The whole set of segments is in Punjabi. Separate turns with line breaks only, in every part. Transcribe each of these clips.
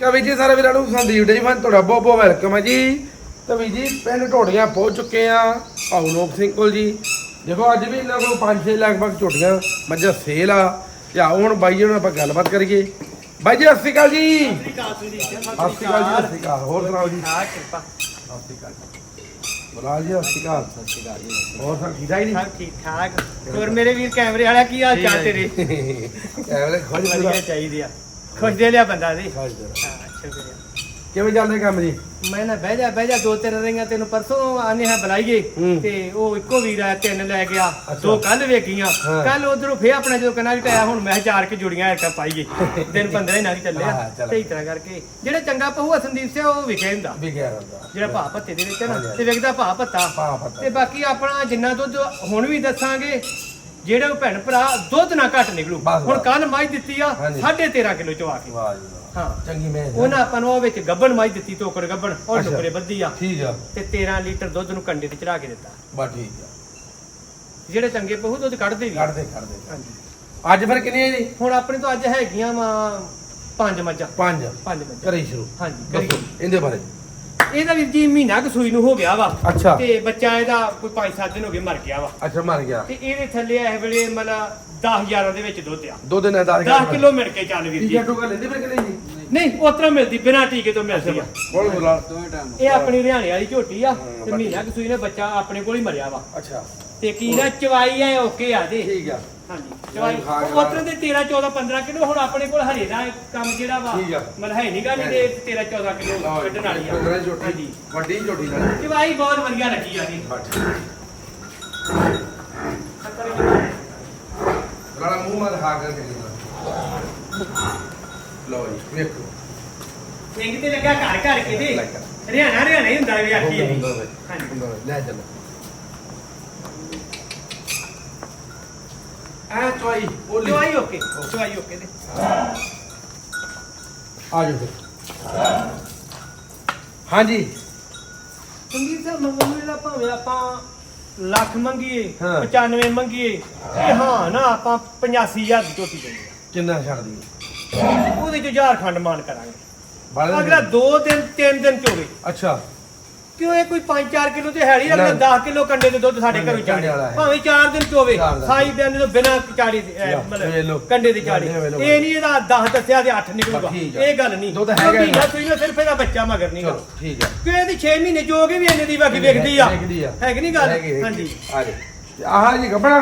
ਕਵੀ ਜੀ ਸਾਰੇ ਵੀਰਾਂ ਨੂੰ ਸੰਦੀਪ ਡੇ ਫਨ ਤੁਹਾਡਾ ਬਹੁਤ ਬਹੁਤ ਵੈਲਕਮ ਹੈ ਜੀ। ਤੇ ਵੀ ਜੀ ਪਿੰਡ ਢੋੜੀਆਂ ਪਹੁੰਚ ਚੁੱਕੇ ਆ ਭਾਊ ਲੋਕ ਸਿੰਘ ਕੋਲ ਜੀ। ਦੇਖੋ ਅੱਜ ਵੀ ਇਹਨਾਂ ਕੋਲ 5-6 ਲਗਭਗ ਝੋਟੀਆਂ ਮੱਝਾਂ ਸੇਲ ਆ। ਆਓ ਹੁਣ ਬਾਈ ਜੀ ਨਾਲ ਆਪਾਂ ਗੱਲਬਾਤ ਕਰੀਏ। ਬਾਈ ਜੀ ਸਤਿ ਸ਼੍ਰੀ ਅਕਾਲ ਜੀ। ਸਤਿ ਸ਼੍ਰੀ ਅਕਾਲ ਜੀ ਸਤਿ ਸ਼੍ਰੀ ਅਕਾਲ। ਹੋਰ ਸੁਣਾਓ ਜੀ?
ਕਿਰਪਾ।
ਸਤਿ ਸ਼੍ਰੀ ਅਕਾਲ ਬੁਲਾ ਜੀ ਸਤਿ ਸ਼੍ਰੀ ਅਕਾਲ।
ਸਤਿ ਸ਼੍ਰੀ ਅਕਾਲ ਜੀ।
ਹੋਰ ਸਭ ਠੀਕ ਠਾਕ ਜੀ?
ਸਭ ਠੀਕ ਠਾਕ। ਹੋਰ ਮੇਰੇ ਵੀਰ ਕੈਮਰੇ ਵਾਲਾ ਕੀ ਹਾਲ ਚਾਲ ਤੇਰੇ?
ਐਵੇਂ ਖੋਜ
ਵਧੀਆ ਚਾਹੀਦੀ ਆ। ਖੁਸ਼ ਦੇ ਲਿਆ ਬੰਦਾ
ਖੋਜ
ਹਾਂ ਸ਼ੁਕਰੀਆ
ਕਿਵੇਂ ਚੱਲਦੇ ਕੰਮ ਜੀ
ਮੈਂ ਨਾ ਬਹਿ ਜਾ ਬਹਿ ਜਾ ਦੋ ਤਿੰਨ ਰਹੀਆਂ ਤੈਨੂੰ ਪਰਸੋਂ ਆਨੇ ਹਾਂ ਬੁਲਾਈਏ
ਹੂੰ।
ਤੇ ਉਹ ਇੱਕੋ ਵੀਰ ਆ ਤਿੰਨ ਲੈ ਗਿਆ
ਅੱਛਾ।
ਦੋ ਕੱਲ ਵੇਖੀਆਂ
ਹਾਂ।
ਕੱਲ ਉਧਰੋਂ ਫੇਰ ਆਪਣਾ ਜਦੋਂ ਕਨਾ ਘਟਾਇਆ ਹੁਣ ਮੈਂ ਚਾਰ ਕੇ ਜੁੜੀਆਂ ਐਰਕਾ ਪਾਈਏ ਦਿਨ 15 ਨਾਲ ਹੀ
ਹਾਂ,
ਚੱਲਿਆ
ਚੱਲ।
ਇਸ ਤਰ੍ਹਾਂ ਕਰਕੇ ਜਿਹੜਾ ਚੰਗਾ ਪਹੂਆ ਸੰਦੀਪ ਸਿੰਘ ਉਹ ਵਿਖੇ ਹੁੰਦਾ
ਵੀ ਗਿਆ ਰੰਦਾ
ਜਿਹੜਾ ਭਾ ਭੱਤੇ ਦੇ ਵਿੱਚ ਹੈ ਨਾ
ਹਾਂਜੀ।
ਤੇ ਵਿਕਦਾ ਭਾ ਭੱਤਾ
ਭਾ ਭੱਤਾ।
ਤੇ ਬਾਕੀ ਆਪਣਾ ਜਿੰਨਾ ਦੁੱਧ ਹੁਣ ਵੀ ਦੱਸਾਂਗੇ ਜਿਹੜੇ ਉਹ ਭੈਣ ਭਰਾ ਦੁੱਧ ਨਾ ਘੱਟ ਨਿਕਲੂ।
ਬਸ,
ਹੁਣ
ਬਸ।
ਕੱਲ ਮਾਈ ਦਿੱਤੀ ਆ
ਹਾਂਜੀ।
13.5 ਕਿਲੋ ਚਵਾ ਕੇ।
ਵਾਹ ਜੀ ਵਾਹ।
ਹਾਂ।
ਚੰਗੀ ਮੈਂ
ਉਹਨਾਂ ਆਪਾਂ ਨੂੰ ਉਹ ਵਿੱਚ ਗੱਬਣ ਮਾਈ ਦਿੱਤੀ ਟੋਕਰ ਗੱਬਣ ਔਰ
ਅੱਛਾ।
ਟੁਕਰੇ ਬੱਧੀ ਆ।
ਠੀਕ ਆ।
ਤੇ 13 ਲੀਟਰ ਦੁੱਧ ਨੂੰ ਕੰਡੇ ਤੇ ਚੜਾ ਕੇ ਦਿੱਤਾ।
ਬਾ ਠੀਕ ਆ।
ਜਿਹੜੇ ਚੰਗੇ ਪਹੂ ਦੁੱਧ ਕੱਢਦੇ ਵੀ।
ਕੱਢਦੇ ਕੱਢਦੇ।
ਹਾਂਜੀ।
ਅੱਜ ਫਿਰ ਕਿੰਨੇ ਜੀ?
ਹੁਣ ਆਪਣੇ ਤੋਂ ਅੱਜ ਹੈਗੀਆਂ ਵਾ ਪੰਜ ਮੱਝਾਂ।
ਪੰਜ।
ਪੰਜ ਮੱਝਾਂ।
ਕਰੀ ਸ਼ੁਰੂ।
ਹਾਂਜੀ
ਦੱਸੋ
ਕਰੀ
ਇਹਦੇ ਬਾਰੇ।
ਇਹਦਾ ਵੀ ਜੀ ਮਹੀਨਾ ਕੁ ਸੂਈ ਨੂੰ ਹੋ ਗਿਆ ਵਾ।
ਅੱਛਾ।
ਤੇ ਬੱਚਾ ਇਹਦਾ ਕੋਈ 5-7 ਦਿਨ ਹੋ ਗਏ ਮਰ ਗਿਆ ਵਾ।
ਅੱਛਾ ਮਰ ਗਿਆ।
ਤੇ ਇਹਦੇ ਥੱਲੇ ਇਸ ਵੇਲੇ ਮਤਲਬ 10 11 ਦੇ ਵਿੱਚ ਦੁੱਧ ਆ।
ਦੋ ਦਿਨ ਦਾ
10 ਕਿਲੋ ਮਿਲ ਕੇ ਚੱਲ ਵੀਰ ਜੀ।
ਟੀਕਾ ਟੋਕਾ ਲੈਂਦੇ ਫਿਰ ਕਿੰਨੇ ਜੀ?
ਨਹੀਂ ਉਤਰਾ ਮਿਲਦੀ ਬਿਨਾਂ ਟੀਕੇ ਤੋਂ ਮਿਲਦੀ ਆ।
ਬੋਲ ਬੋਲਾ।
ਇਹ ਆਪਣੀ ਹਰਿਆਣੇ ਵਾਲੀ ਝੋਟੀ ਆ ਤੇ ਮਹੀਨਾ ਕੁ ਸੂਈ ਨੇ ਬੱਚਾ ਆਪਣੇ ਕੋਲ ਹੀ ਮਰਿਆ ਵਾ।
ਅੱਛਾ।
ਤੇ ਕੀ ਨਾ ਚਵਾਈ ਐ ਓਕੇ ਆ ਦੇ
ਠੀਕ ਆ।
ਹਾਂਜੀ। ਚਵਾਈ ਉਤਰੇ ਦੇ 13 14 15 ਕਿਲੋ ਹੁਣ ਆਪਣੇ ਕੋਲ ਹਰੇ ਦਾ ਕੰਮ ਜਿਹੜਾ ਵਾ
ਠੀਕ ਆ।
ਮਤਲਬ ਹੈ ਨਹੀਂ ਗਾ ਨਹੀਂ ਤੇ 13 14 ਕਿਲੋ ਕੱਢਣ ਵਾਲੀ ਆ। ਹਾਂਜੀ।
ਵੱਡੀ ਝੋਟੀ ਨਾਲ।
ਚਵਾਈ ਬਹੁਤ ਵਧੀਆ ਲੱਗੀ ਆ ਜੀ।
ਗਾਣਾ ਮੂੰਹ ਮਾਰ ਖਾ ਕਰਕੇ ਲਓ ਜੀ ਵੇਖੋ।
ਸਿੰਘ ਤੇ ਲੱਗਾ ਘਰ ਘਰ ਕਿਤੇ।
ਲੱਗਾ।
ਹਰਿਆਣਾ ਹਰਿਆਣਾ ਹੀ ਹੁੰਦਾ ਵੀ ਆਖੀ ਹਾਂਜੀ।
ਲੈ ਚੱਲ। ਆ ਚੋਈ ਬੋਲੀ।
ਚਵਾਈ ਓਕੇ ਓਕੇ ਦੇ।
ਆ ਜਾਓ ਫਿਰ। ਹਾਂਜੀ।
ਸੰਗੀਤ ਸਾਹਿਬ ਮੰਗਣ ਵੇਲੇ ਭਾਵੇਂ ਆਪਾਂ ਲੱਖ ਮੰਗੀਏ
ਹਾਂ।
95 ਮੰਗੀਏ ਇਹ ਹਾਂ ਨਾ ਆਪਾਂ 85000 ਦੀ ਝੋਟੀ ਦੇਣੀ
ਕਿੰਨਾ ਛੱਡਦੀ
ਆ। ਉਹਦੇ ਚ ਝਾਰਖੰਡ ਮਾਨ ਕਰਾਂਗੇ। ਅਗਲਾ 2 ਦਿਨ 3 ਦਿਨ ਚ ਹੋਵੇ
ਅੱਛਾ।
ਕਿਉਂ ਇਹ ਕੋਈ 5-4 ਕਿਲੋ ਤੇ ਹੈ ਨਹੀਂ ਅਗਲਾ
ਨਾ।
10 ਕਿਲੋ ਕੰਡੇ ਦੇ ਦੁੱਧ ਸਾਡੇ ਘਰੋਂ ਚਾੜੀ
ਹੈ।
ਭਾਵੇਂ 4 ਦਿਨ ਚ ਹੋਵੇ
ਚਾਰ ਦਿਨ।
ਸਾਈ ਦਿਨ ਤੋਂ ਬਿਨਾ ਚਾੜੀ। ਮਤਲਬ ਕੰਡੇ ਦੀ ਚਾੜੀ। ਇਹ ਨਹੀਂ ਇਹਦਾ 10 ਦੱਸਿਆ ਤੇ 8 ਨਿਕਲੂਗਾ। ਇਹ ਗੱਲ ਨਹੀਂ
ਦੁੱਧ ਹੈਗਾ
ਮਹੀਨਾ
ਇਹਦਾ।
ਸੂਈ ਨੂੰ ਸਿਰਫ ਇਹਦਾ ਬੱਚਾ ਮਗਰ ਨਹੀਂ
ਚਲੋ ਠੀਕ ਆ
ਕਿ ਇਹਦੀ 6 ਮਹੀਨੇ ਜੋ ਕੇ ਵੀ ਇੰਨੇ ਦੀ ਬਾਕੀ ਵੇਖਦੀ ਆ ਹੈ ਕਿ ਨਹੀਂ ਗੱਲ। ਹਾਂਜੀ
ਆ ਜਾ ਤੇ ਆਹ ਜੀ ਗੱਬਣਾ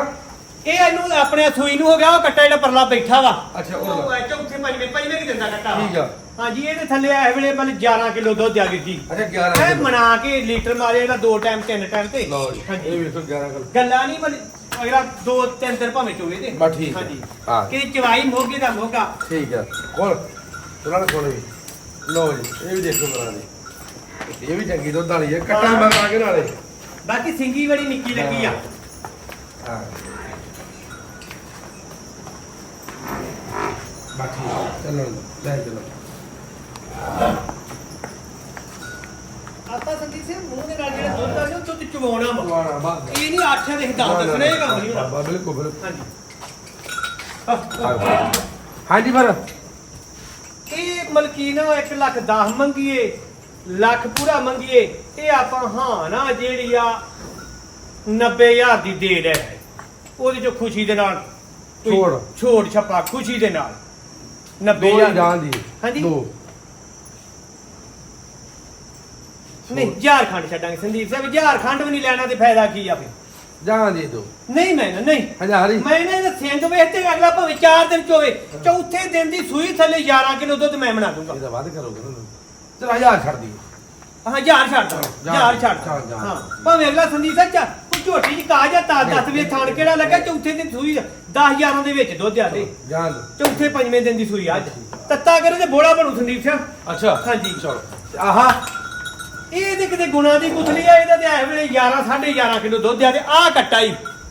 ਇਹ ਇਹਨੂੰ ਆਪਣੇ ਸੂਈ ਨੂੰ ਹੋ ਗਿਆ ਉਹ ਕੱਟਾ ਜਿਹੜਾ ਪਰਲਾ ਬੈਠਾ ਵਾ।
ਅੱਛਾ, ਉਹ
ਉਹ ਚੌਥੇ ਪੰਜਵੇਂ ਪਹਿਲੇ ਕੀ ਦਿੰਦਾ ਕੱਟਾ ਵਾ।
ਠੀਕ ਆ।
ਹਾਂਜੀ ਇਹਦੇ ਥੱਲੇ ਇਹ ਵੇਲੇ ਮਤਲਬ 11 ਕਿਲੋ ਦੁੱਧ ਆ ਗਈ ਜੀ
ਅੱਛਾ 11
ਇਹ ਮਨਾ ਕੇ ਲੀਟਰ ਮਾਰੇ ਇਹਦਾ ਦੋ ਟਾਈਮ ਤਿੰਨ ਟਾਈਮ ਤੇ।
ਲਓ ਜੀ ਇਹ
ਹਾਂਜੀ
ਵੇਖੋ 11 ਕਿਲੋ।
ਗੱਲਾਂ ਨਹੀਂ ਮਤਲਬ ਅਗਲਾ ਦੋ ਤਿੰਨ ਦਿਨ ਭਾਵੇਂ ਚੋਵੇ ਤੇ।
ਬਸ ਠੀਕ ਆ। ਹਾਂ।
ਕਿ ਚਵਾਈ ਮੋਗੇ ਦਾ ਮੋਗਾ।
ਠੀਕ ਆ। ਖੋਲ ਤੁਰਾਂ ਨੇ ਖੋਲ ਵੀ ਲਓ ਜੀ ਇਹ ਵੀ ਦੇਖੋ ਬਣਾ ਦੇ ਇਹ ਵੀ ਚੰਗੀ ਦੁੱਧ ਵਾਲੀ ਹੈ ਕੱਟਾ
ਹਾਂ।
ਮਗਾ ਕੇ ਨਾਲੇ।
ਬਾਕੀ ਸਿੰਗੀ ਬੜੀ ਨਿੱਕੀ ਲੱਗੀ ਆ।
ਹਾਂ। ਬਾਕੀ ਚਲੋ ਲੈ ਚਲੋ
ਆਪਾਂ ਸੰਦੀਪ ਸਿੰਘ ਮੂੰਹ ਦੇ ਨਾਲ ਜਿਹੜਾ ਦੁੱਧ ਆ ਸੀ ਉਹ ਤੋਂ ਚਵਾਉਣਾ ਵਾ।
ਵਾਣਾ ਬਾਤ
ਇਹ ਨਹੀਂ ਆਠਿਆਂ ਦੇ ਹਿਦਾਰ ਦੱਸਣੇ ਇਹ ਕੰਮ ਨਹੀਂ ਹੋਣਾ।
ਬਿਲਕੁਲ ਬਿਲਕੁਲ।
ਹਾਂਜੀ।
ਹਾਂਜੀ ਫਿਰ।
ਇਹ ਮਲਕੀਨਾ 1 ਲੱਖ 10 ਮੰਗੀਏ ਲੱਖ ਪੂਰਾ ਮੰਗੀਏ ਇਹ ਆਪਾਂ ਹਾਂ ਨਾ ਜਿਹੜੀ ਆ 90000 ਦੀ ਦੇ ਲੈ ਉਹਦੇ ਚੋਂ ਖੁਸ਼ੀ ਦੇ ਨਾਲ ਕੋਈ
ਛੋੜ।
ਛੋੜ ਛਪਾ ਖੁਸ਼ੀ ਦੇ ਨਾਲ।
ਦੋ
90000
ਹੀ ਜਾਣ ਦੀ।
ਹਾਂਜੀ।
ਦੋ।
ਨਹੀਂ ਝਾਰਖੰਡ ਛੱਡਾਂਗੇ। ਸੰਦੀਪ ਸਾਹਿਬ ਝਾਰਖੰਡ ਵੀ ਨਹੀਂ ਲੈਣਾ ਤੇ ਫਾਇਦਾ ਕੀ ਆ
ਦੀ ਦੋ।
ਨਹੀਂ ਮੈਂ ਨਹੀਂ।
ਹਜ਼ਾਰ
ਮੈਂ ਇਹਨਾਂ ਦਾ ਸਿੰਘ ਵੇਖ ਤੇ ਅਗਲਾ ਭਾਵੇਂ 4 ਦਿਨ ਚ ਹੋਵੇ ਚੌਥੇ ਦਿਨ ਦੀ ਸੂਈ ਥੱਲੇ 11 ਕਿਲੋ ਦੁੱਧ ਮੈਂ ਬਣਾ ਦੂੰਗਾ।
ਇਹਦਾ ਵੱਧ ਕਰੋਗੇ ਨਾ। ਚਲ ਹਜ਼ਾਰ ਛੱਡ ਦੀ
ਹਾਂ ਹਜ਼ਾਰ ਛੱਡ ਦਾਂ
ਹਜ਼ਾਰ
ਛੱਡ। ਹਾਂ ਭਾਵੇਂ ਅਗਲਾ ਸੰਦੀਪ ਸੱਚਾ ਕੋਈ ਝੋਟੀ ਚ ਕਾ ਜਾਂ ਤਾਂ ਦੱਸ ਵੀ ਥਾਣ ਕਿਹੜਾ ਲੱਗਾ ਚੌਥੇ ਦਿਨ ਸੂਈ 10 11 ਦੇ ਵਿੱਚ ਦੁੱਧ ਆ ਦੇ
ਦੋ
ਚੌਥੇ ਪੰਜਵੇਂ ਦਿਨ ਦੀ ਸੂਈ ਅੱਜ। ਤੱਤਾ ਕਰੇ ਤੇ ਬੋੜਾ ਬਣੂ ਸੰਦੀਪ ਸਿੰਘ
ਅੱਛਾ
ਹਾਂਜੀ।
ਚਲੋ। ਆਹਾ।
ਇਹ ਤੇ ਕਿਤੇ ਗੁਣਾ ਦੀ ਗੁਥਲੀ ਆ ਇਹਦਾ ਤੇ ਐ ਵੇਲੇ 11 11.5 ਕਿਲੋ ਦੁੱਧ ਆ ਤੇ ਆ ਕੱਟਾ ਹੀ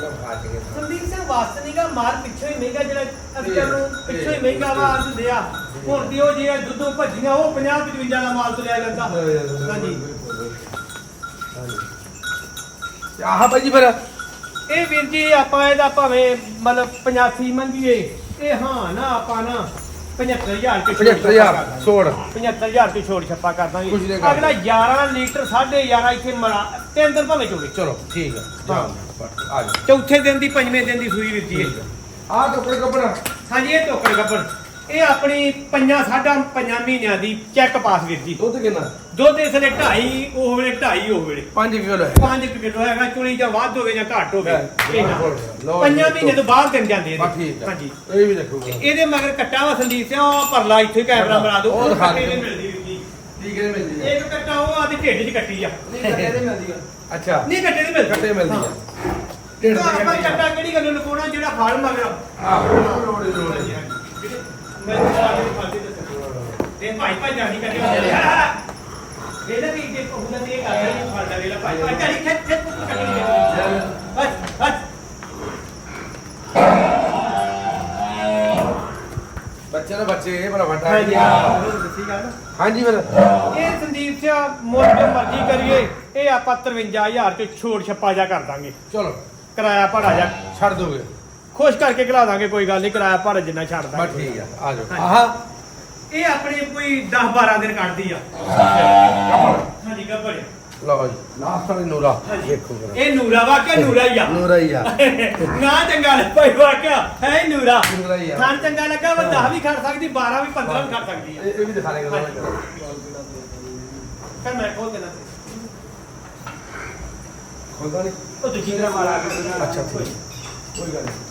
ਸੰਦੀਪ
ਸਿੰਘ ਵਾਸਤਨੀਗਾ ਮਾਰ
ਪਿੱਛੋਂ
ਹੀ ਮਹਿੰਗਾ ਜਿਹੜਾ ਅਸਕਰ ਨੂੰ ਪਿੱਛੋਂ ਹੀ ਮਹਿੰਗਾ ਵਾ ਅੱਜ ਦਿਆ। ਹੁਣ ਦੀ ਉਹ ਜਿਹੜਾ ਦੁੱਧੋਂ ਭੱਜੀਆਂ ਉਹ 50 55 ਦਾ ਮਾਲ ਤੁਲਿਆ ਜਾਂਦਾ। ਹਾਂਜੀ।
ਆਹ ਭਾਜੀ ਫਿਰ।
ਇਹ ਵੀਰ ਜੀ ਆਪਾਂ ਇਹਦਾ ਭਾਵੇਂ ਮਤਲਬ 85 ਮੰਗੀਏ ਇਹ ਹਾਂ ਨਾ ਆਪਾਂ ਨਾ 75000 ਚ
75000 ਛੋੜ।
75000 ਚ ਛੋੜ ਛੱਪਾ ਕਰ ਦਾਂਗੇ
ਕੁਛ ਨਹੀਂ।
ਅਗਲਾ 11 ਲੀਟਰ 11.5 ਇੱਥੇ ਮਰਾ ਤਿੰਨ ਦਿਨ ਭਾਵੇਂ ਚੋਵੇ।
ਚਲੋ ਠੀਕ ਹੈ
ਹਾਂ।
ਆ ਜਾ
ਚੌਥੇ ਦਿਨ ਦੀ ਪੰਜਵੇਂ ਦਿਨ ਦੀ ਸੂਈ ਜੀ ਇਹ।
ਆ ਟੋਕਰੇ ਕੱਪੜਾ।
ਹਾਂਜੀ ਇਹ ਟੋਕਰ ਗੱਬਰ ਇਹ ਆਪਣੀ ਪੰਜਾਂ ਸਾਢਾ ਪੰਜਾਂ ਮਹੀਨਿਆਂ ਦੀ ਚੈੱਕ ਪਾਸ ਵੀਰ ਜੀ।
ਦੁੱਧ ਕਿੰਨਾ?
ਦੁੱਧ ਇਸ ਵੇਲੇ ਢਾਈ ਉਹ ਵੇਲੇ ਢਾਈ ਉਹ ਵੇਲੇ।
5 ਕਿਲੋ ਹੈ।
5 ਕਿਲੋ ਹੈਗਾ ਚੁਣੀ ਜਾਂ ਵੱਧ ਹੋਵੇ ਜਾਂ ਘੱਟ ਹੋਵੇ।
ਹੈ,
ਪੰਜਾਂ ਮਹੀਨੇ ਤੋਂ ਬਾਅਦ ਦਿਨ ਜਾਂਦੇ ਇਹਦੇ।
ਹੈ
ਹਾਂਜੀ।
ਇਹ ਵੀ ਦੇਖੂਗਾ
ਇਹਦੇ ਮਗਰ ਕੱਟਾ ਵਾ ਸੰਦੀਪ ਸਿੰਘ ਉਹ ਪਰਲਾ ਇੱਥੇ ਕੈਮਰਾ ਬਣਾ ਦਿਓ।
ਉਹ ਦਿਖਾ
ਕੱਟੇ। ਦੀ ਮਿਲਦੀ ਵੀਰ ਜੀ।
ਠੀਕ ਹੈ ਮਿਲਦੀ ਹੈ
ਇੱਕ ਕੱਟਾ ਉਹ ਆਦੀ ਢਿੱਡ 'ਚ ਕੱਟੀ ਆ।
ਅੱਛਾ।
ਨਹੀਂ ਕੱਟੇ ਦੀ ਮਿਲਦੀ
ਕੱਟੇ ਮਿਲਦੀ
ਹਾਂ।
ਆ ਢਿੱਡ
ਆਪਾਂ
ਕੱਟੀ
ਕੱਟਾ ਕਿਹੜੀ ਗੱਲ ਨੂੰ ਲਗਾਉਣਾ ਜਿਹੜਾ ਫਲ ਮਗਰ।
ਆਹ। ਲੋੜ ਲੋੜ
ਮੈਂ ਨੂੰ ਤੇ ਭਾਈ ਭਾਈ ਜਾਨੀ ਕੱਟੇ ਇਹਦਾ ਵੀ ਜੇ ਕੋਹਣਾ ਤੇ ਇਹ ਕਰਦਾ ਨਹੀਂ ਫਲਦਾ ਵੇਲਾ ਭਾਈ। ਭਾਈ ਜਾਨੀ ਖੇਤ ਖੇਤ ਕੱਟੀ ਬਸ ਬਸ।
ਬੱਚੇ ਦਾ ਬੱਚੇ ਇਹ ਬੜਾ ਵੱਡਾ
ਹਾਂਜੀ
ਹਾਂਜੀ ਫਿਰ।
ਇਹ ਸੰਦੀਪ ਸਿੰਘ ਮੁੱਲ ਜੋ ਮਰਜ਼ੀ ਕਰੀਏ। ਇਹ ਆਪਾਂ 53000 ਚ ਛੋੜ ਛੱਪਾ ਜਾ ਕਰ ਦਾਂਗੇ।
ਚਲੋ।
ਕਿਰਾਇਆ ਭਾੜਾ ਜਾ
ਛੱਡ ਦੋਗੇ।
ਖੁਸ਼ ਕਰਕੇ ਖਿਲਾ ਦਾਂਗੇ ਕੋਈ ਗੱਲ ਨਹੀਂ ਕਿਰਾਇਆ ਭਾੜਾ ਜਿੰਨਾ ਛੱਡ
ਬਸ ਠੀਕ ਆ ਆ ਜਾਓ। ਆਹ।
ਇਹ ਆਪਣੇ ਕੋਈ 10 12 ਦਿਨ ਕੱਢਦੀ ਆ। ਹਾਂਜੀ ਗੱਬੜ
ਲਓ ਜੀ ਲਾਸਟ ਵਾਲੀ ਨੂਰਾ। ਦੇਖੋ ਜਰਾ।
ਇਹ ਨੂਰਾ ਵਾਕਿਆ ਨੂਰਾ ਹੀ ਆ।
ਨੂਰਾ ਹੀ ਆ।
ਨਾ ਚੰਗਾ ਲੱਗਾ ਭਾਈ ਵਾਕਿਆ ਹੈ ਹੀ ਨੂਰਾ।
ਨੂਰਾ ਹੀ ਆ।
ਖਾਣ ਚੰਗਾ ਲੱਗਾ ਉਹ 10 ਵੀ ਖੜ ਸਕਦੀ 12 ਵੀ 15 ਵੀ ਖੜ ਸਕਦੀ ਆ।
ਇਹ ਇਹ ਵੀ ਦਿਖਾ ਦੇਗਾ
ਫਿਰ ਮੈਂ ਖੋਲ ਦੇਣਾ।
ਖੋਲਦਾ ਨਹੀਂ?
ਉਹ ਦੂਜੀ ਤਰ੍ਹਾਂ ਵਾਲਾ
ਅੱਛਾ ਠੀਕ। ਕੋਈ ਗੱਲ ਨਹੀਂ।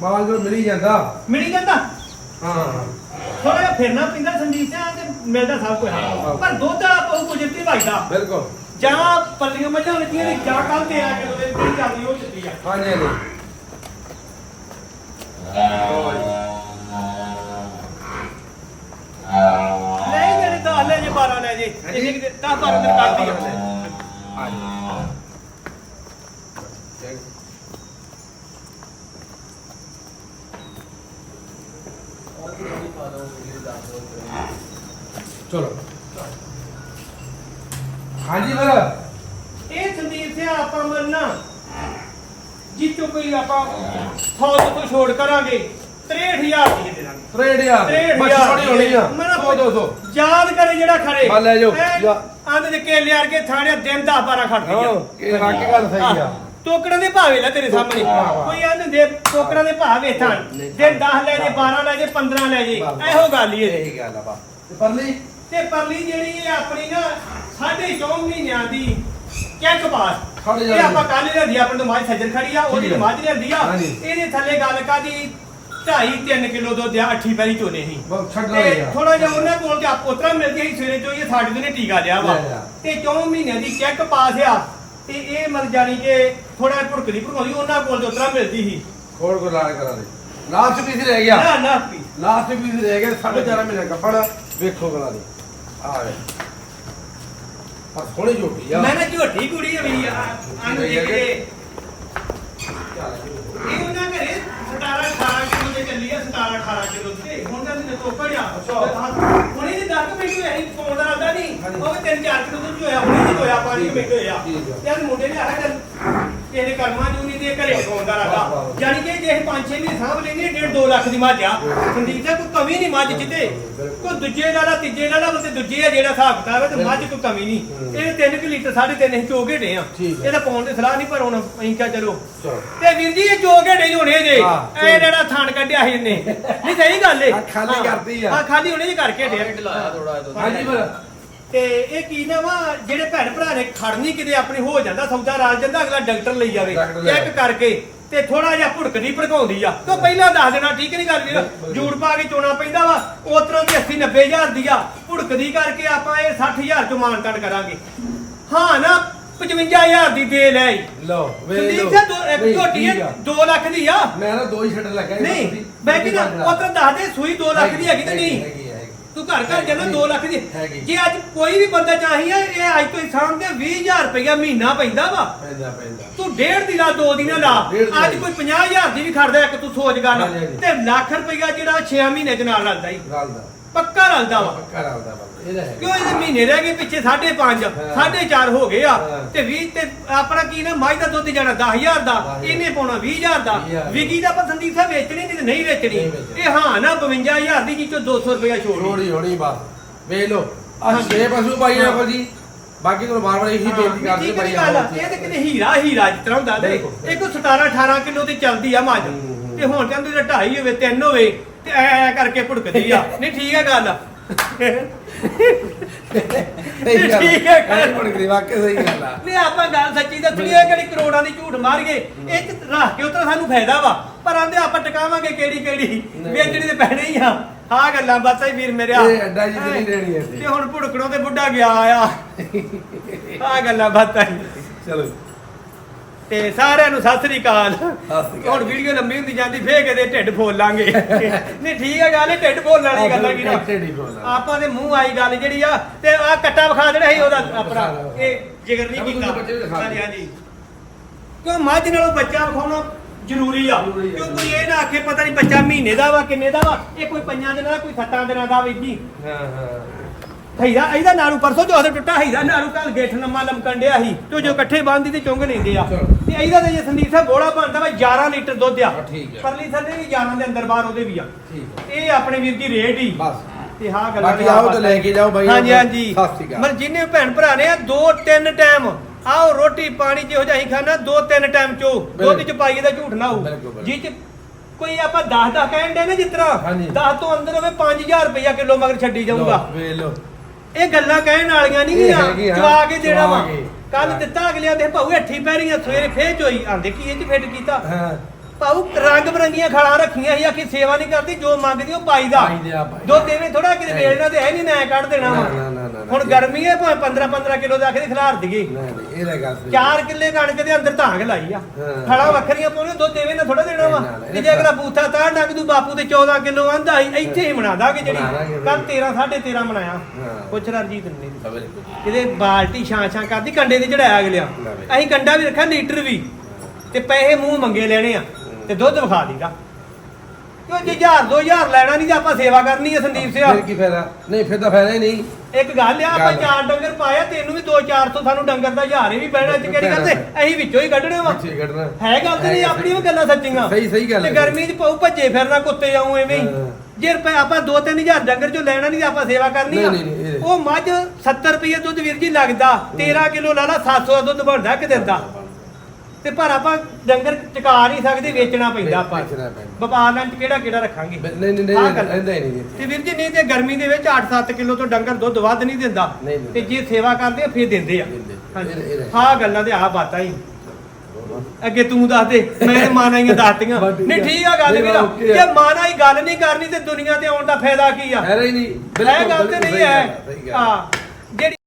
ਮਾਲ ਜੋ ਮਿਲ ਹੀ ਜਾਂਦਾ।
ਮਿਲ ਜਾਂਦਾ?
ਹਾਂ।
ਥੋੜਾ ਜਿਹਾ ਫਿਰਨਾ ਪਿੰਦਾ ਸੰਦੀਪ ਸਿੰਘ ਤੇ ਮਿਲਦਾ ਸਭ ਕੁਝ ਪਰ ਦੁੱਧ ਵਾਲਾ ਬਹੁਤ ਕੁਝਤੀ ਭਾਈਦਾ
ਬਿਲਕੁਲ।
ਜਾਂ ਪੱਲੀਆਂ ਮੱਝਾਂ ਲੱਗੀਆਂ ਨੇ ਜਾਂ ਕੱਲ ਤੇ ਆ ਕੇ ਉਹਦੇ ਦਿਨ ਚੱਲਦੀ ਉਹ ਚੱਲੀ ਆ।
ਹਾਂਜੀ ਹਾਂਜੀ।
ਨਹੀਂ ਮੇਰੇ 10 ਲੈ ਜੇ 12 ਲੈ ਜੇ।
ਹਾਂਜੀ।
ਇੰਨੇ 10 12 ਦਿਨ ਕੱਢਦੀ ਆ
ਆ ਜਾਓ। ਚਲੋ। ਹਾਂਜੀ ਫਿਰ
ਇਹ ਸੰਦੀਪ ਸਿੰਘ ਆਪਾਂ ਮਰਨਾ। ਜਿੱਤੋਂ ਕੋਈ ਆਪਾਂ 100 ਤੋਂ ਛੋੜ ਕਰਾਂਗੇ 63000 ਦੀ ਦੇ ਦਾਂਗੇ।
ਟ੍ਰੇਡ ਯਾਰ
63000
ਬਸ ਥੋੜੀ ਹੋਣੀ ਆ।
ਮੈਂ ਨਾ
100 200
ਯਾਦ ਕਰੇ ਜਿਹੜਾ ਖੜੇ।
ਆ ਲੈ ਜਾਓ, ਜਾ।
ਆਂਦੇ ਦੇ ਕੇਲੇ ਆਰ ਕੇ ਥਾਣੇ ਦਿਨ 10 12 ਖੜਦੀ
ਹਾਂ
ਆ
ਇਹ ਗੱਲ ਸਹੀ ਆ।
ਟੋਕੜਾਂ ਦੇ ਭਾਅ ਵੇਲਾ ਤੇਰੇ ਸਾਹਮਣੇ। ਕੋਈ ਆਂਦੇ ਦੇ ਟੋਕੜਾਂ ਦੇ ਭਾਅ ਵੇਥਾਂ। ਦਿਨ 10 ਲੈ ਜੇ 12 ਲੈ ਜੇ 15 ਲੈ ਜੇ। ਇਹੋ ਗੱਲ ਹੀ ਇਹ
ਗੱਲ ਆ ਬਾ। ਤੇ ਪਰਲੀ?
ਤੇ ਪਰਲੀ ਜਿਹੜੀ ਇਹ ਆਪਣੀ ਨਾ ਸਾਢੇ ਚੌਂ ਮਹੀਨਿਆਂ ਦੀ ਚੈੱਕ ਪਾਸ ਇਹ ਆਪਾਂ ਕੱਲ ਲਿਆਂਦੀ ਆ, ਆਪਣੇ ਤੋਂ ਮੱਝ ਸੱਜਣ ਖੜੀ ਆ ਉਹਦੀ। ਮੱਝ ਲਿਆਂਦੀ ਆ। ਇਹਦੇ ਥੱਲੇ ਗੱਲ ਕਾਦੀ 2.5 3 ਕਿਲੋ ਦੁੱਧ ਆ ਅੱਠੀ ਪੈਰੀ ਚੋਨੇ ਸੀ ਤੇ ਥੋੜਾ ਜਿਹਾ ਉਹਨਾਂ ਕੋਲ ਤੇ ਆਪ ਉਤਰਾ ਮਿਲਦੀ ਸੀ ਸਵੇਰੇ ਚੋਂ ਇਹ ਸਾਡੇ ਨੇ ਟੀਕਾ ਲਿਆ ਵਾ। ਤੇ ਚੌਂ ਮਹੀਨਿਆਂ ਦੀ ਚੈੱਕ ਪਾਸ ਆ। ਤੇ ਇਹ ਮਰ ਜਾਣੀ ਕਿ ਥੋੜਾ ਭੁੜਕਦੀ ਭੁੜਕਾਉਂਦੀ ਉਹਨਾਂ ਕੋਲ ਤੇ ਉਤਰਾ ਮਿਲਦੀ ਸੀ।
ਹੋਰ ਕੋ ਲਾਲ ਕਰਾ ਦੇ। ਲਾਸਟ ਪੀਸ ਰਹਿ ਗਿਆ।
ਨਾ ਨਾ ਪੀ
ਲਾਸਟ ਪੀਸ ਰਹਿ ਗਿਆ 11.5 ਮਹੀਨੇ ਕੱਪੜ ਵੇਖੋ ਕਰਾ ਦੇ। ਆ ਵੇ ਆ ਥੋੜੀ ਜੋਟੀ ਆ।
ਮੈਂ ਨਾ ਝੋਟੀ ਕੁੜੀ ਆ ਵੀ ਅਨ ਦੇਖ ਕੇ? ਇਹ ਉਹਨਾਂ ਘਰੇ 17 18 ਕਿਲੋ ਦੇ ਚੱਲੀ ਆ 17 18 ਕਿਲੋ ਤੇ ਹੁਣ ਤਾਂ ਨੇ ਤੋਕੜਿਆ ਹੁਣ ਇਹ 10 ਮਿੰਟ ਹੋਇਆ ਇਹ ਫੋਨ ਦਾ ਆਦਾ ਨਹੀਂ। ਉਹ ਵੀ 3 4 ਕਿਲੋ ਦੁੱਧ ਹੋਇਆ ਹੁਣ ਨਹੀਂ ਹੋਇਆ 5 ਮਿੰਟ ਹੋਇਆ
ਠੀਕ ਆ।
ਯਾਰ ਮੁੰਡੇ ਨੇ ਆਹ ਗੱਲ ਇਹਦੇ ਕਰਮਾਂ ਜੂਨੀ ਦੇ ਘਰੇ ਫੋਨ ਦਾ ਰਾਦਾ। ਯਾਨੀ ਕਿ ਜੇ 5 6 ਮਹੀਨੇ ਸਾਂਭ ਲੈਂਗੇ 1.5 2 ਲੱਖ ਦੀ ਮੱਝ ਆ। ਸੰਦੀਪ ਸਾਹਿਬ ਕੋਈ ਕਮੀ ਨਹੀਂ ਮੱਝ ਜਿੱਤੇ ਕੋਈ ਦੂਜੇ ਲਾਲਾ ਤੀਜੇ ਲਾਲਾ ਤੇ ਦੂਜੇ ਆ ਜਿਹੜਾ ਹਿਸਾਬ ਕਿਤਾਬ ਹੈ ਤੇ ਮੱਝ ਕੋਈ ਕਮੀ ਨਹੀਂ। ਇਹ 3 ਕਿ ਲੀਟਰ 3.5 ਅਸੀਂ ਚੋਗੇ ਡੇ ਆ।
ਠੀਕ ਆ।
ਇਹਦਾ ਪਾਉਣ ਦੀ ਸਲਾਹ ਨਹੀਂ ਪਰ ਹੁਣ ਅਸੀਂ ਕਿਹਾ ਚਲੋ।
ਚਲੋ।
ਤੇ ਵੀਰ ਜੀ ਇਹ ਚੋਗੇ ਡੇ ਹੋਣੇ ਜੇ।
ਹਾਂ,
ਇਹ ਜਿਹੜਾ ਥਾਣ ਕੱਢਿਆ ਸੀ ਇਹਨੇ। ਨਹੀਂ ਸਹੀ ਗੱਲ ਏ।
ਖਾਲੀ ਕਰਤੀ ਆ।
ਹਾਂ ਖਾਲੀ ਹੁਣੇ ਜੀ ਕਰਕੇ ਡੇ
ਹਾਂਜੀ ਫਿਰ।
ਤੇ ਇਹ ਕੀ ਨਾ ਵਾ ਜਿਹੜੇ ਭੈਣ ਭਰਾ ਨੇ ਖੜਨੀ ਕਿਤੇ ਆਪਣੀ ਹੋ ਜਾਂਦਾ ਸੌਦਾ ਰਾਜ ਜਾਂਦਾ ਅਗਲਾ ਡਾਕਟਰ ਲਈ ਜਾਵੇ।
ਡਾਕਟਰ ਲੈ
ਚੈੱਕ ਕਰਕੇ। ਤੇ ਥੋੜਾ ਜਿਹਾ ਭੁੜਕਦੀ ਭੜਕਾਉਂਦੀ ਆ। ਤੋ ਪਹਿਲਾਂ ਦੱਸ ਦੇਣਾ ਠੀਕ ਨਹੀਂ ਗੱਲ ਵੀਰ? ਜੂੜ ਪਾ ਕੇ ਚੋਣਾ ਪੈਂਦਾ ਵਾ। ਉਤਰੋਂ ਦੀ 80 90000 ਦੀ ਆ। ਭੁੜਕਦੀ ਕਰਕੇ ਆਪਾਂ ਇਹ 60000 ਚ ਮਾਨਤਾਨ ਕਰਾਂਗੇ। ਹਾਂ ਨਾ 55000 ਦੀ ਦੇ ਲੈ
ਲਓ ਵੇ ਲਓ। ਨਹੀਂ,
ਝੋਟੀ
ਠੀਕ ਆ।
2 ਲੱਖ ਦੀ ਆ।
ਮੈਂ ਨਾ ਦੋ ਹੀ ਛੱਡ ਲੱਗਾ
ਨਹੀਂ ਮੈਂ ਕਿ ਉਤਰ ਦੱਸ ਦੇ ਸੂਈ 2 ਲੱਖ ਦੀ ਹੈਗੀ ਤੇ ਨਹੀਂ। ਤੂੰ ਘਰ ਘਰ ਜਾਣਾ 2 ਲੱਖ ਦੀ।
ਹੈਗੀ।
ਜੇ ਅੱਜ ਕੋਈ ਵੀ ਬੰਦਾ ਚਾਹੀਏ ਇਹ ਅੱਜ ਤੋਂ ਸਾਹਮਣੇ 20000 ਰੁਪਇਆ ਮਹੀਨਾ ਪੈਂਦਾ ਵਾ।
ਪੈਂਦਾ ਪੈਂਦਾ।
ਤੂੰ ਡੇਢ ਦੀ ਲਾ ਦੋ ਦੀ ਨਾ ਲਾ।
ਡੇਢ ਦੀ
ਅੱਜ
ਲਾ।
ਕੋਈ 50000 ਦੀ ਵੀ ਖੜਦਾ ਇੱਕ ਤੂੰ ਸੋਚ ਗੱਲ।
ਹਾਂਜੀ, ਹਾਂਜੀ।
ਤੇ ਲੱਖ ਰੁਪਇਆ ਜਿਹੜਾ 6 ਮਹੀਨੇ ਚ ਨਾਲ ਰਲਦਾ ਹੀ
ਗੱਲ ਦਾ
ਪੱਕਾ ਰਲਦਾ ਵਾ।
ਪੱਕਾ ਰਲਦਾ ਬੰਦਾ ਇਹਦਾ ਹੈ।
ਕਿਉਂ ਇਹਦੇ ਮਹੀਨੇ ਰਹਿ ਗਏ ਪਿੱਛੇ 5.5
ਹਾਂ।
4.5 ਹੋ ਗਏ ਆ।
ਹਾਂ।
ਤੇ 20 ਤੇ ਆਪਣਾ ਕੀ ਨਾ ਮਾਈ ਦਾ ਦੁੱਧ ਜਾਣਾ 10000 ਦਾ। ਇਹਨੇ ਪਾਉਣਾ 20000 ਦਾ।
20,000
ਵਿਕੀ ਦਾ ਪਸੰਦੀਪ ਸਾਹਿਬ ਵੇਚਣੀ ਨਹੀਂ ਤੇ ਨਹੀਂ ਵੇਚਣੀ।
ਨਹੀਂ ਵੇਚਣੀ।
ਇਹ ਹਾਂ ਨਾ 52000 ਦੀ ਜੀ ਚੋਂ 200 ਰੁਪਇਆ ਛੋੜ
ਥੋੜੀ ਹੋਣੀ ਬਸ। ਵੇਖ ਲਓ। ਆ ਛੇ ਪਸ਼ੂ ਪਾਈ ਨੇ ਕੋਲ ਜੀ। ਬਾਕੀ ਤੁਹਾਨੂੰ ਬਾਰ ਬਾਰ ਇਹੀ ਬੇਨਤੀ ਕਰਦੇ ਭਾਈ
ਹੈ ਗੱਲ ਆ, ਇਹ ਤੇ ਕਿਤੇ ਹੀਰਾ ਹੀਰਾ ਜਿਸ ਤਰ੍ਹਾਂ ਹੁੰਦਾ ਤੇ
ਬਿਲਕੁਲ।
ਇਹ ਕੋਈ 17 18 ਕਿਲੋ ਤੇ ਚੱਲਦੀ ਆ ਮੱਝ।
ਹੂੰ, ਹੂੰ।
ਤੇ ਹੁਣ ਕਹਿੰਦੇ 2.5 ਹੋਵੇ 3 ਹੋਵੇ। ਤੇ ਐ ਐ ਕਰਕੇ ਭੁੜਕਦੀ ਆ। ਨਹੀਂ ਠੀਕ ਹੈ ਗੱਲ।
ਸਹੀ ਗੱਲ
ਠੀਕ ਹੈ ਗੱਲ।
ਐਂ ਬਣ ਗਈ ਵਾਕਿਆ ਸਹੀ ਗੱਲ ਆ।
ਨਹੀਂ ਆਪਾਂ ਗੱਲ ਸੱਚੀ ਦੱਸਣੀ ਹੈ ਕਿਹੜੀ ਕਰੋੜਾਂ ਦੀ ਝੂਠ ਮਾਰੀਏ। ਇਹ ਚ ਰੱਖ ਕੇ ਉਤਰਾ ਸਾਨੂੰ ਫਾਇਦਾ ਵਾ। ਪਰ ਆਂਦੇ ਆਪਾਂ ਟਿਕਾਵਾਂਗੇ ਕਿਹੜੀ ਕਿਹੜੀ।
ਨਹੀਂ।
ਵੇਚਣੀ ਤੇ ਪੈਣੀ ਹੀ ਆ ਗੱਲਾਂ ਬਾਤਾਂ ਹੀ ਵੀਰ ਮੇਰਿਆ
ਇਹ ਅੱਡਾ ਜੀ ਤੇ ਨਹੀਂ
ਹੁਣ ਭੁੜਕਣੋਂ ਤੇ ਬੁੱਢਾ ਗਿਆ ਆ। ਗੱਲਾਂ ਬਾਤਾਂ ਹੀ।
ਚਲੋ।
ਤੇ ਸਾਰਿਆਂ ਨੂੰ ਸਤਿ ਸ੍ਰੀ ਅਕਾਲ। ਹੁਣ ਵੀਡੀਓ ਲੰਮੀ ਹੁੰਦੀ ਜਾਂਦੀ ਫੇਰ ਕਿਤੇ ਢਿੱਡ ਫੋਲ ਲਾਂਗੇ। ਨਹੀਂ ਠੀਕ ਹੈ ਗੱਲ ਇਹ ਢਿੱਡ ਫੋਲਣ ਵਾਲੀ ਗੱਲ ਕੀ ਨਾ।
ਢਿੱਡ ਹੀ ਫੋਲਣ।
ਆਪਾਂ ਦੇ ਮੂੰਹ ਆਈ ਗੱਲ ਜਿਹੜੀ ਆ ਤੇ ਆ ਕੱਟਾ ਵਿਖਾ ਦੇਣਾ ਸੀ ਉਹਦਾ ਆਪਣਾ। ਇਹ ਜਿਗਰ ਨਹੀਂ ਕੀਤਾ।
ਨੂੰ
ਹਾਂਜੀ। ਹਾਂਜੀ। ਕਿਉਂ ਮੱਝ ਨਾਲੋਂ ਬੱਚਾ ਵਿਖਾਉਣਾ ਜ਼ਰੂਰੀ ਆ। ਕਿਉਂ ਕੋਈ ਇਹ ਨਾ ਆਖੇ ਪਤਾ ਨਹੀਂ ਬੱਚਾ ਮਹੀਨੇ ਦਾ ਵਾ ਕਿੰਨੇ ਦਾ ਵਾ। ਇਹ ਕੋਈ ਪੰਜਾਂ ਦਿਨਾਂ ਦਾ ਕੋਈ ਸੱਤਾਂ ਦਿਨਾਂ ਦਾ ਵੀ
ਹਾਂ ਹਾਂ।
ਹੈਦਾ ਇਹਦਾ ਨਾਰੂ ਪਰਸੋਂ ਜੋ ਹੱਥ ਟੁੱਟਾ ਹੈਦਾ ਨਾਰੂ ਕੱਲ ਗੇਠ ਨਮਾ ਲਮਕਣ ਡਿਆ ਸੀ। ਤੇ ਜੋ ਇਕੱਠੇ ਬੰਦੀ ਤੇ ਚੁੰਗ ਲੈਂਦੇ ਆ।
ਚਲੋ।
ਤੇ ਤੇ ਜੇ ਸੰਦੀਪ ਸਾਹਿਬ ਬੋੜਾ ਬਣਦਾ ਵਾ 11 ਲੀਟਰ ਦੁੱਧ ਆ।
ਠੀਕ।
ਪਰਲੀ ਥੱਲੇ ਵੀ 11 ਦੇ ਅੰਦਰ ਬਾਹਰ ਉਹਦੇ ਵੀ ਆ।
ਠੀਕ
ਇਹ ਆਪਣੇ ਵੀਰ ਦੀ ਰੇਟ ਹੀ।
ਬਸ।
ਤੇ ਹਾਂ ਗੱਲਾਂ
ਬਾਕੀ ਆਓ ਤੇ ਲੈ ਕੇ ਜਾਓ ਬਾਈ
ਹਾਂਜੀ ਹਾਂਜੀ।
ਸਤਿ ਸ਼੍ਰੀ ਅਕਾਲ।
ਮਤਲਬ ਜਿੰਨੇ ਭੈਣ ਭਰਾ ਨੇ ਆ ਦੋ ਤਿੰਨ ਟਾਈਮ ਆਓ ਰੋਟੀ ਪਾਣੀ ਜਿਹੋ ਜਿਹਾ ਹੀ ਖਾਣਾ ਦੋ ਤਿੰਨ ਟਾਈਮ ਚੋ। ਦੁੱਧ ਚ ਪਾਈਏ ਦਾ ਝੂਠ ਨਾ ਹੋਊ।
ਬਿਲਕੁਲ।
ਜੀ ਚ ਕੋਈ ਆਪਾਂ 10 10 ਕਹਿਣ ਦੇ ਨਾ ਜਿਸ ਤਰ੍ਹਾਂ
ਹਾਂਜੀ।
10 ਤੋਂ ਅੰਦਰ ਹੋਵੇ 5000 ਰੁਪਇਆ ਕਿਲੋ ਮਗਰ ਛੱਡੀ ਜਾਊਗਾ।
ਲਓ, ਵੇਖ ਲਓ।
ਇਹ ਗੱਲਾਂ ਕਹਿਣ ਵਾਲੀਆਂ ਨਹੀਂ
ਇਹ
ਗੀਆਂ
ਹੈਗੀਆਂ,
ਚਵਾ ਕੇ ਦੇਣਾ ਵਾ।
ਕੇ।
ਕੱਲ ਦਿੱਤਾ ਅਗਲਿਆਂ ਦੇ ਭਾਊ ਹੱਠੀ ਪੈਰੀਆਂ ਸਵੇਰੇ ਫੇਰ ਚੋਈ ਆਂਦੇ ਕੀ ਇਹ ਚ ਫਿੱਟ ਕੀਤਾ?
ਹਾਂ।
ਭਾਊ ਰੰਗ ਬਰੰਗੀਆਂ ਖੜਾ ਰੱਖੀਆਂ ਸੀ ਆਖੀ ਸੇਵਾ ਨਹੀਂ ਕਰਦੀ ਜੋ ਮੰਗਦੀ ਉਹ ਪਾਈਦਾ
ਪਾਈਦਾ, ਪਾਈਦਾ।
ਦੋ ਦੇਵੇਂ ਥੋੜਾ ਕਿਤੇ ਵੇਲਣਾ ਤੇ ਹੈ ਨਹੀਂ ਨਾ ਕੱਢ ਦੇਣਾ ਵਾ
ਨਾ, ਨਾ, ਨਾ, ਨਾ,
ਹੁਣ। ਗਰਮੀ ਹੈ ਭਾਵੇਂ 15 15 ਕਿਲੋ ਦਾ ਆਖੇ ਖਿਲਾਰ ਦਈਏ
ਨਹੀਂ ਨਹੀਂ ਇਹਦਾ ਗੱਲ ਸਹੀ
ਚਾਰ ਕਿੱਲੇ ਕਣਕ ਦੇ ਅੰਦਰ ਧਾਂਗ ਲਾਈ ਆ
ਹਾਂ।
ਖੜਾ ਵੱਖਰੀਆਂ ਪਾਉਣੀਆਂ ਦੋ ਦੇਵੇਂ ਨਾ ਥੋੜਾ ਦੇਣਾ ਵਾ
ਨਾ, ਨਾ,
ਤੇ ਜੇ ਅਗਲਾ ਬੂਥਾ ਤਾਂ ਡੰਗ ਦੂ ਬਾਪੂ ਤੇ 14 ਕਿਲੋ ਆਂਦਾ ਸੀ ਇੱਥੇ ਹੀ ਬਣਾ ਦਾਂਗੇ
ਬਣਾ ਦਾਂਗੇ
ਜਿਹੜੀ। ਕੱਲ 13 13.5 ਬਣਾਇਆ
ਹਾਂ।
ਪੁੱਛ ਰਣਜੀਤ ਨੇ ਇਹਦੇ ਬਾਲਟੀ ਛਾਂ ਛਾਂ ਕਰਦੀ ਕੰਡੇ ਤੇ ਚੜਾਇਆ ਅਗਲਿਆ
ਲਵੇ।
ਅਸੀਂ ਕੰਡਾ ਵੀ ਰੱਖਿਆ ਲੀਟਰ ਵੀ ਤੇ ਪੈਸੇ ਮੂੰਹ ਮੰਗੇ ਲੈਣੇ ਆ ਤੇ ਦੁੱਧ ਵਿਖਾ ਦੀਦਾ ਕਿਉਂ ਜੇ 1000 2000 ਲੈਣਾ ਨਹੀਂ ਤੇ ਆਪਾਂ ਸੇਵਾ ਕਰਨੀ ਹੈ ਸੰਦੀਪ ਸਿਆ।
ਫਿਰ ਕੀ ਫਾਇਦਾ? ਨਹੀਂ ਫਿਰ ਤਾਂ ਫਾਇਦਾ ਹੀ ਨਹੀਂ।
ਇੱਕ ਗੱਲ ਆ ਆਪਾਂ
ਗੱਲ।
ਚਾਰ ਡੰਗਰ ਪਾਇਆ ਤੈਨੂੰ ਵੀ 2-4 ਤੋਂ ਸਾਨੂੰ ਡੰਗਰ ਦਾ ਹਜ਼ਾਰ ਹੀ ਵੀ ਬਹਿਣਾ ਚ ਕਿਹੜੀ ਗੱਲ ਤੇ? ਅਸੀਂ ਵਿੱਚੋਂ ਹੀ ਕੱਢਣੇ ਵਾ।
ਪਿੱਛੇ ਕੱਢਣਾ।
ਹੈ ਗੱਲ ਤੇ ਨਹੀਂ ਆਪਣੀ ਵੀ ਗੱਲਾਂ ਸੱਚੀਆਂ।
ਸਹੀ- ਸਹੀ ਗੱਲ
ਤੇ
ਹੈ।
ਗਰਮੀ 'ਚ ਪਾਉ ਭੱਜੇ ਫਿਰਨਾ ਕੁੱਤੇ ਆਉਂ ਐਵੇਂ ਹੀ।
ਹਾਂ।
ਜੇ ਰੁਪਏ ਆਪਾਂ 2-3000 ਡੰਗਰ ਚੋਂ ਲੈਣਾ ਨਹੀਂ ਤੇ ਆਪਾਂ ਸੇਵਾ ਕਰਨੀ ਆ।
ਨਹੀਂ, ਨਹੀਂ, ਨਹੀਂ, ਇਹ-
ਉਹ ਮੱਝ 70 ਰੁਪਏ ਦੁੱਧ ਵੀਰ ਜੀ ਲੱਗਦਾ 13 ਕਿਲੋ ਲਾ ਲਾ 700 ਦਾ ਦੁੱਧ ਬਣਦਾ ਕਿ ਦਿੰਦਾ ਤੇ ਪਰ ਆਪਾਂ ਡੰਗਰ ਟਿਕਾ ਨਹੀਂ ਸਕਦੇ ਵੇਚਣਾ ਪੈਂਦਾ ਆਪਾਂ
ਵੇਚਣਾ ਪੈਂਦਾ।
ਵਪਾਰ ਨਾਲ ਕਿਹੜਾ ਕਿਹੜਾ ਰੱਖਾਂਗੇ
ਨਹੀਂ ਨਹੀਂ
ਆਹ
ਨਹੀਂ
ਗੱਲ।
ਰਹਿੰਦਾ ਹੀ ਨਹੀਂ।
ਤੇ ਵੀਰ ਜੀ ਨਹੀਂ ਤੇ ਗਰਮੀ ਦੇ ਵਿੱਚ 8-7 ਕਿਲੋ ਤੋਂ ਡੰਗਰ ਦੁੱਧ ਵੱਧ ਨਹੀਂ ਦਿੰਦਾ
ਨਹੀਂ ਦਿੰਦਾ।
ਤੇ ਜੇ ਸੇਵਾ ਕਰਦੇ ਆ ਫੇਰ ਦਿੰਦੇ ਆ
ਦਿੰਦੇ। ਇਹ-
ਹਾਂ ਗੱਲਾਂ ਤੇ ਆ ਬਾਤਾਂ ਹੀ ਅੱਗੇ ਤੂੰ ਦੱਸ ਦੇ ਮੈਂ ਤੇ ਮਾਨਾ ਹੀ ਦੱਸਤੀਆਂ
ਬਸ ਠੀਕ
ਨਹੀਂ
ਆ।
ਠੀਕ ਆ ਗੱਲ
ਨਹੀਂ,
ਵੀਰਾ
ਆ।
ਜੇ ਮਾਨਾ ਹੀ ਗੱਲ ਨਹੀਂ ਕਰਨੀ ਤੇ ਦੁਨੀਆ ਤੇ ਆਉਣ ਦਾ ਫਾਇਦਾ ਕੀ ਆ
ਹੈ ਹੀ ਨਹੀਂ
ਇਹ ਗੱਲ ਤੇ
ਬਿਲਕੁਲ
ਨਹੀਂ
ਸਹੀ
ਹੈ
ਗੱਲ।
ਹਾਂ ਜਿਹੜੀ